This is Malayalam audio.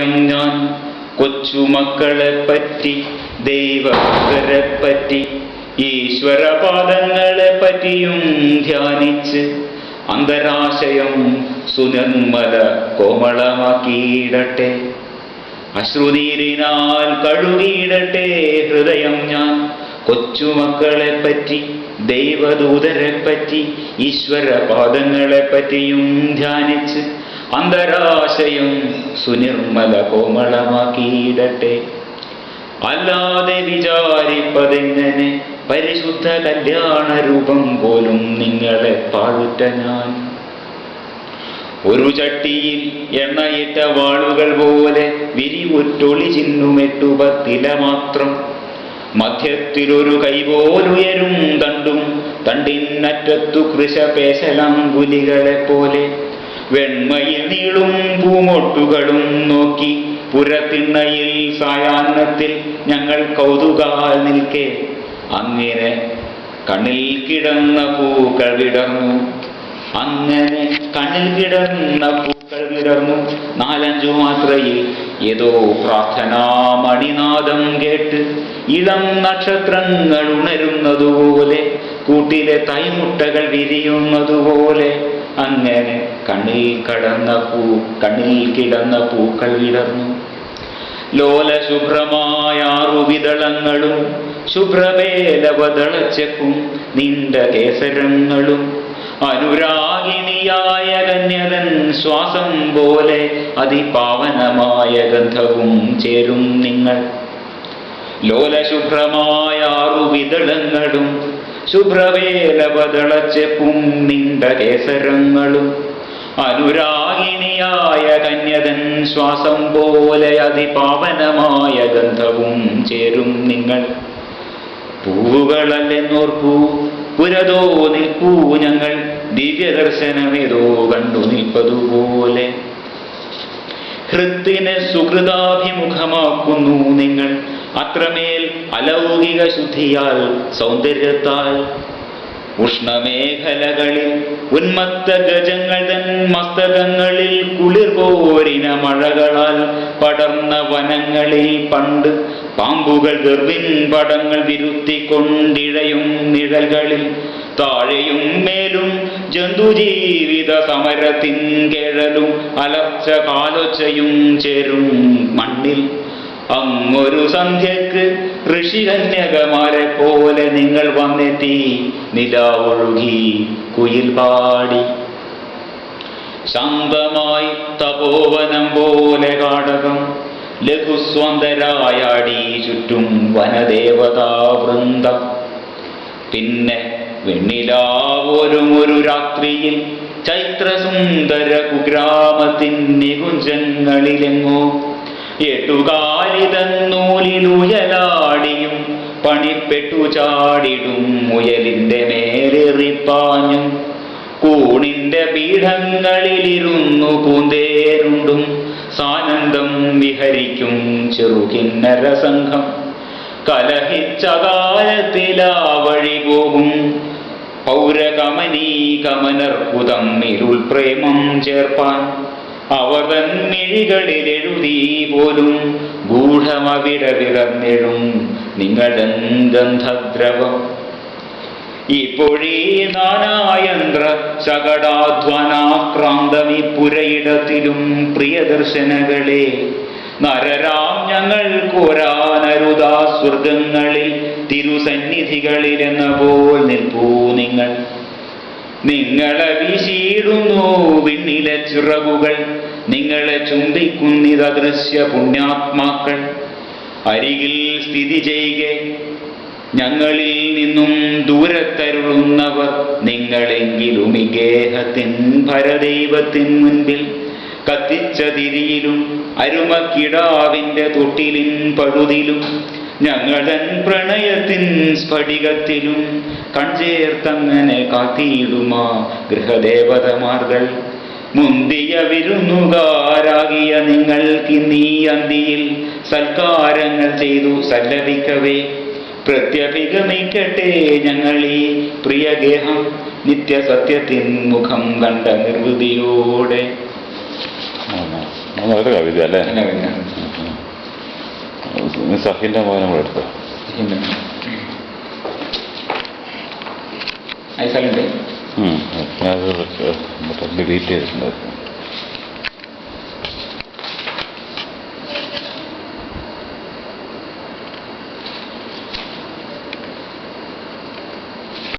ഞാൻ കൊച്ചുമക്കളെ പറ്റി ദൈവരെ പറ്റി ഈശ്വരപാദങ്ങളെ പറ്റിയും ധ്യാനിച്ച് അന്തരാശയം സുനന്മല കോമളമാക്കിയിടട്ടെ. അശ്രുനീരിനാൽ കഴുകിയിടട്ടെ ഹൃദയം ഞാൻ കൊച്ചുമക്കളെ പറ്റി ദൈവദൂതരെ പറ്റി ഈശ്വരപാദങ്ങളെ പറ്റിയും ധ്യാനിച്ച് അന്തരാശയം സുനിർമ്മല കോമളമാക്കിയിടട്ടെ. അല്ലാതെ വിചാരിപ്പതെങ്ങനെ? പരിശുദ്ധ കല്യാണ രൂപം പോലും നിങ്ങളെ പാഴുറ്റ ഞാൻ. ഒരു ചട്ടിയിൽ എണ്ണയിട്ട വാളുകൾ പോലെ വിരിവുറ്റൊളി ചിന്നുമെട്ടുപത്തില മാത്രം മധ്യത്തിലൊരു കൈപോലുയരും തണ്ടും തണ്ടിനറ്റത്തു കൃശപേശലാങ്കുലികളെ പോലെ. വെണ്മയിൽ നീളും പൂമൊട്ടുകളും നോക്കി പുരത്തിണ്ണയിൽ സായാഹ്നത്തിൽ ഞങ്ങൾ കൗതുകാൽ നിൽക്കെ. അങ്ങനെ കണ്ണിൽ കിടന്ന പൂക്കൾ വിടർന്നു. അങ്ങനെ കണ്ണിൽ കിടന്ന പൂക്കൾ വിടർന്നു. നാലഞ്ചു മാത്രയിൽ ഏതോ പ്രാർത്ഥനാ മണിനാദം കേട്ട് ഇളം നക്ഷത്രങ്ങൾ ഉണരുന്നതുപോലെ കൂട്ടിലെ തൈമുട്ടകൾ വിരിയുന്നതുപോലെ അങ്ങനെ കണ്ണിൽ കടന്ന പൂ കണ്ണിൽ കിടന്ന പൂക്കൾ വിടർന്നു. ലോല ശുഭ്രമായ ആറുവിതളങ്ങളും ശുഭ്രമേലവതളച്ചും നീണ്ട കേസരങ്ങളും. അനുരാഗിണിയായ കന്യകൻ ശ്വാസം പോലെ അതിപാവനമായ ഗന്ധവും ചേരും നിങ്ങൾ. ലോലശുഭ്രമായ ആറുവിതളങ്ങളും ശുഭ്രവേലവതളച്ചെപ്പും നീണ്ട കേസരങ്ങളും അനുരാഗിണിയായ കന്യകൻ ശ്വാസം പോലെ അതിപാവനമായ ഗന്ധവും ചേരും നിങ്ങൾ. പൂവുകളല്ലെന്നോർക്കൂ പുരതോ നിൽക്കൂ ഞങ്ങൾ. ദിവ്യദർശനമേതോ കണ്ടു നിൽപ്പതുപോലെ. ഹൃത്തിനെ സുഹൃതാഭിമുഖമാക്കുന്നു നിങ്ങൾ. അത്രമേൽ അലൗകിക ശുദ്ധിയാൽ സൗന്ദര്യത്താൽ ഉഷ്ണമേഖലകളിൽ ഉന്മത്ത ഗജങ്ങൾ തൻ മസ്തകങ്ങളിൽ കുളിർ പോരിന മഴകളാൽ പടർന്ന വനങ്ങളിൽ പണ്ട് പാമ്പുകൾ ഗർഭിൻ പടങ്ങൾ വിരുത്തിക്കൊണ്ടിഴയും നിഴൽകളിൽ. താഴെയും മേലും ജന്തുജീവിത സമരത്തിൻ കേഴലും അലർച്ച കാലൊച്ചയും ചേരും മണ്ണിൽ. അങ്ങൊരു സന്ധ്യക്ക് ഋഷികന്യകമാരെ പോലെ നിങ്ങൾ വന്നെത്തി. നിലാവൊഴുകി കുയിൽ പാടി. ശാന്തമായി തപോവനം പോലെ കാടകം ലഘുസ്വന്തരായാടി ചുറ്റും വനദേവതാ വൃന്ദം. പിന്നെ വെണ്ണിലാവോരും ഒരു രാത്രിയിൽ ചൈത്രസുന്ദര കുഗ്രാമത്തിൻ നികുഞ്ചങ്ങളിലെങ്ങോ എട്ടുകാലിതന്നൂലിലുയലാടിയും പണിപ്പെട്ടു ചാടിടും മുയലിന്റെ മേലെറിപ്പാഞ്ഞും. കൂണിന്റെ പീഠങ്ങളിലിരുന്നു പൂന്തേരുണ്ടും സാനന്ദം വിഹരിക്കും ചെറുകിന്നര സംഘം. കലഹിച്ച പോകും പൗരകമനീ ഇരുൾ പ്രേമം ചേർപ്പാൻ. അവർ തൻ എഴുതി പോലും ഗൂഢമവിട നിങ്ങളുടെ ഗന്ധദ്രവം ഇപ്പോഴീ നാനായന്ത്ര ശകടാധ്വാനാക്രാന്തമി പുരയിടത്തിലും പ്രിയദർശനകളെ. നരരാം ഞങ്ങൾ കോരാനരുതാ സ്വർഗങ്ങളിൽ തിരുസന്നിധികളിൽ എന്ന പോൽ നിൽപ്പൂ നിങ്ങൾ. നിങ്ങളെ വീശിയിടുന്നു വിണ്ണിലെ ചിറകുകൾ. നിങ്ങളെ ചുംബിക്കുന്നിത ദൃശ്യ പുണ്യാത്മാക്കൾ അരികിൽ സ്ഥിതി ചെയ്യുക ഞങ്ങളിൽ നിന്നും ദൂരത്തരുളുന്നവർ നിങ്ങളെങ്കിലും ഇഗേഹത്തിൻ ഭരദൈവത്തിൻ മുൻപിൽ കത്തിച്ച തിരിയിലും അരുമക്കിടാവിന്റെ തൊട്ടിലിൻ പഴുതിലും ഞങ്ങളൻ പ്രണയത്തിൻ സ്ഫടികത്തിലും കൺചേർത്തങ്ങനെ കാത്തിയിടുമാ ഗൃഹദേവതമാർകൾ മുന്തിയ വിരുന്നുകാരാകിയ നിങ്ങൾക്ക് നീ അന്തിയിൽ സൽക്കാരങ്ങൾ ചെയ്തു സല്ലപിക്കവേ പ്രത്യഭിഗമിക്കട്ടെ ഞങ്ങൾ ഈ പ്രിയഗേഹം നിത്യസത്യത്തിൻ മുഖം കണ്ട നിർവൃതിയോടെ. കവിത അല്ലേ. നീ സഹിന്റെ മകനും കൂടെ എടുത്തു ഡിലീറ്റ് ചെയ്തിട്ടുണ്ടായിരുന്നു.